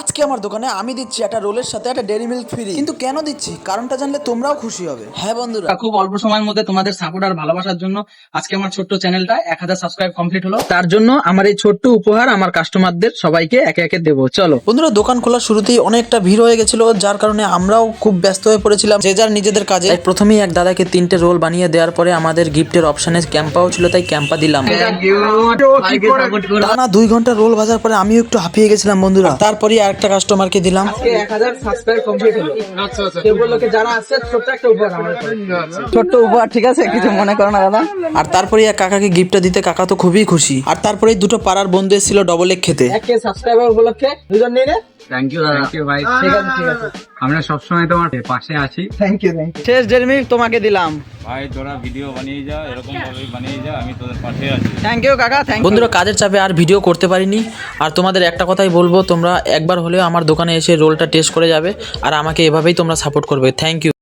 আজকে আমার দোকানে আমি দিচ্ছি একটা রোলের সাথে একটা ডেরি মিল্ক ফ্রি। কিন্তু কেন দিচ্ছি? কারণটা জানলে তোমরাও খুশি হবে। হ্যাঁ বন্ধুরা। খুব অল্প সময়ের মধ্যে তোমাদের সাপোর্ট আর ভালোবাসার জন্য আজকে আমার ছোট্ট চ্যানেলটা এক হাজার সাবস্ক্রাইব কমপ্লিট হলো। তার জন্য আমার এই ছোট্ট উপহার আমার কাস্টমারদের সবাইকে একে একে দেবো। চলো। বন্ধুরা দোকান খোলার শুরুতেই অনেকটা ভিড় হয়ে গেছিল যার কারণে আমরাও খুব ব্যস্ত হয়ে পড়েছিলাম। যে যার নিজেদের কাজে। তাই প্রথমেই এক দাদাকে তিনটে রোল বানিয়ে দেওয়ার পরে আমাদের গিফটের অপশনে ক্যাম্পাও ছিল তাই ক্যাম্পা দিলাম। টানা দুই ঘণ্টা রোল ভাজার পরে আমিও একটু হাঁপিয়ে গেছিলাম বন্ধুরা। তারপরে আরেকটা কাস্টমারকে দিলাম। এক হাজার সাবস্ক্রাইব কমপ্লিট হলো। সেগুলো লোকে যারা আসছে ছোট্ট উপহার উপহার ঠিক আছে কিছু মনে করো না দাদা। আর তারপরে এক কাকাকে গিফটটা দিতে কাকা তো খুবই খুশি। আর তারপরে দুটো পাড়ার বন্ধু এসেছিল ডবল এক খেতে সাবস্ক্রাইবার উপলক্ষে দুজন নিয়ে থ্যাংক ইউ থ্যাংক ভাই। ঠিক আছে ঠিক আছে। আমরা সবসময় তোমার পাশে আছি। থ্যাংক ইউ থ্যাংক ইউ শেষ ডেরমি তোমাকে দিলাম। ভাই তোরা ভিডিও বানিয়ে যা এরকম ভাবে বানিয়ে যা আমি তোদের পাশে আছি। থ্যাংক ইউ কাকা থ্যাংক বন্ধুরা কাজের চাপে আর ভিডিও করতে পারিনি। আর তোমাদের একটা কথাই বলব তোমরা একবার হলেও আমার দোকানে এসে রোলটা টেস্ট করে যাবে আর আমাকে এভাবেই তোমরা সাপোর্ট করবে। Thank you